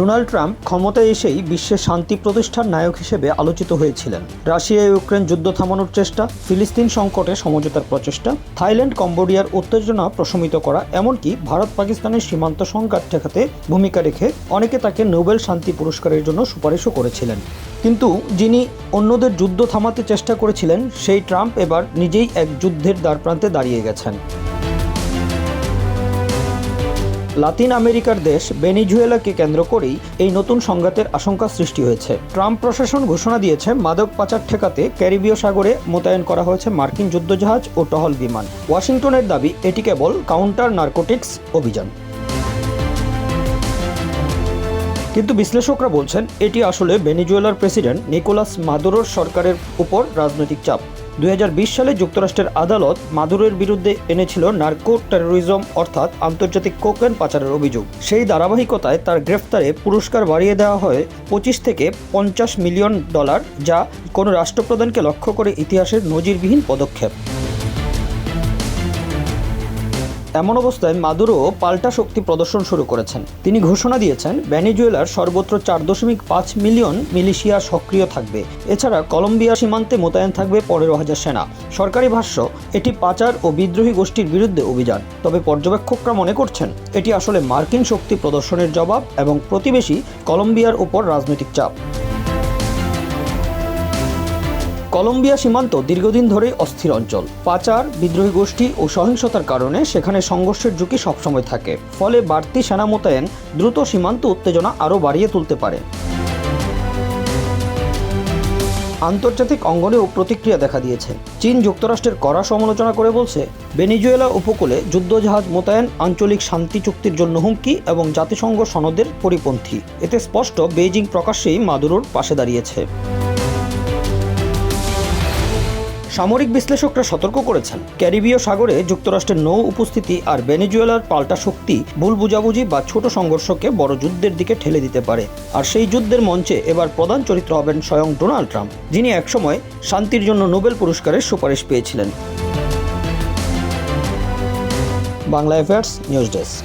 Donald Trump ক্ষমতায় এসেই বিশ্বের শান্তি প্রতিষ্ঠার নায়ক হিসেবে আলোচিত হয়েছিলেন। রাশিয়া ইউক্রেন যুদ্ধ থামানোর চেষ্টা, ফিলিস্তিন সংকটে সমঝোতার প্রচেষ্টা, থাইল্যান্ড, কম্বোডিয়ার উত্তেজনা প্রশমিত করা, এমনকি ভারত পাকিস্তানের সীমান্ত সংঘাত ঠেকাতে ভূমিকা রেখে অনেকে তাকে নোবেল শান্তি পুরস্কারের জন্য সুপারিশও করেছিলেন। কিন্তু যিনি অন্যদের যুদ্ধ থামাতে চেষ্টা করেছিলেন, সেই ট্রাম্প এবার নিজেই এক যুদ্ধের দ্বারপ্রান্তে দাঁড়িয়ে গেছেন। লাতিন আমেরিকার দেশ বেনিজুয়েলাকে কেন্দ্র করেই এই নতুন সংঘাতের আশঙ্কা সৃষ্টি হয়েছে। ট্রাম্প প্রশাসন ঘোষণা দিয়েছে, মাদক পাচার ঠেকাতে ক্যারিবীয় সাগরে মোতায়েন করা হয়েছে মার্কিন যুদ্ধজাহাজ ও টহল বিমান। ওয়াশিংটনের দাবি, এটি কেবল কাউন্টার নার্কোটিক্স অভিযান। কিন্তু বিশ্লেষকরা বলছেন, এটি আসলে ভেনিজুয়েলার প্রেসিডেন্ট নিকোলাস মাদুরোর সরকারের উপর রাজনৈতিক চাপ। দু হাজার বিশ সালে যুক্তরাষ্ট্রের আদালত মাদুরের বিরুদ্ধে এনেছিল নার্কো টেরোরিজম অর্থাৎ আন্তর্জাতিক কোকেন পাচারের অভিযোগ। সেই ধারাবাহিকতায় তার গ্রেফতারে পুরস্কার বাড়িয়ে দেওয়া হয় পঁচিশ থেকে পঞ্চাশ মিলিয়ন ডলার, যা কোনো রাষ্ট্রপ্রধানকে লক্ষ্য করে ইতিহাসের নজিরবিহীন পদক্ষেপ। এমন অবস্থায় মাদুরো পাল্টা শক্তি প্রদর্শন শুরু করেছেন। তিনি ঘোষণা দিয়েছেন, ভেনিজুয়েলার সর্বত্র চার দশমিক পাঁচ মিলিয়ন মিলিশিয়া সক্রিয় থাকবে। এছাড়া কলম্বিয়া সীমান্তে মোতায়েন থাকবে পনেরো হাজার সেনা। সরকারি ভাষ্য, এটি পাচার ও বিদ্রোহী গোষ্ঠীর বিরুদ্ধে অভিযান। তবে পর্যবেক্ষকরা মনে করছেন, এটি আসলে মার্কিন শক্তি প্রদর্শনের জবাব এবং প্রতিবেশী কলম্বিয়ার উপর রাজনৈতিক চাপ। কলম্বিয়া সীমান্ত দীর্ঘদিন ধরেই অস্থির অঞ্চল। পাচার, বিদ্রোহী গোষ্ঠী ও সহিংসতার কারণে সেখানে সংঘর্ষের ঝুঁকি সবসময় থাকে। ফলে বাড়তি সেনা মোতায়েন দ্রুত সীমান্ত উত্তেজনা আরও বাড়িয়ে তুলতে পারে। আন্তর্জাতিক অঙ্গনেও প্রতিক্রিয়া দেখা দিয়েছে। চীন যুক্তরাষ্ট্রের কড়া সমালোচনা করে বলছে বেনিজুয়েলা উপকূলে যুদ্ধজাহাজ মোতায়েন, আঞ্চলিক শান্তি চুক্তির জন্য হুমকি এবং জাতিসংঘ সনদের পরিপন্থী। এতে স্পষ্ট, বেইজিং প্রকাশ্যেই মাদুরোর পাশে দাঁড়িয়েছে। সামরিক বিশ্লেষকরা সতর্ক করেছেন, ক্যারিবীয় সাগরে যুক্তরাষ্ট্রের নৌ উপস্থিতি আর ভেনেজুয়েলার পাল্টা শক্তি, ভুল বুঝাবুঝি বা ছোট সংঘর্ষকে বড় যুদ্ধের দিকে ঠেলে দিতে পারে। আর সেই যুদ্ধের মঞ্চে এবার প্রধান চরিত্র হবেন স্বয়ং ডোনাল্ড ট্রাম্প, যিনি একসময় শান্তির জন্য নোবেল পুরস্কারের সুপারিশ পেয়েছিলেন। Bangla affairs news desk.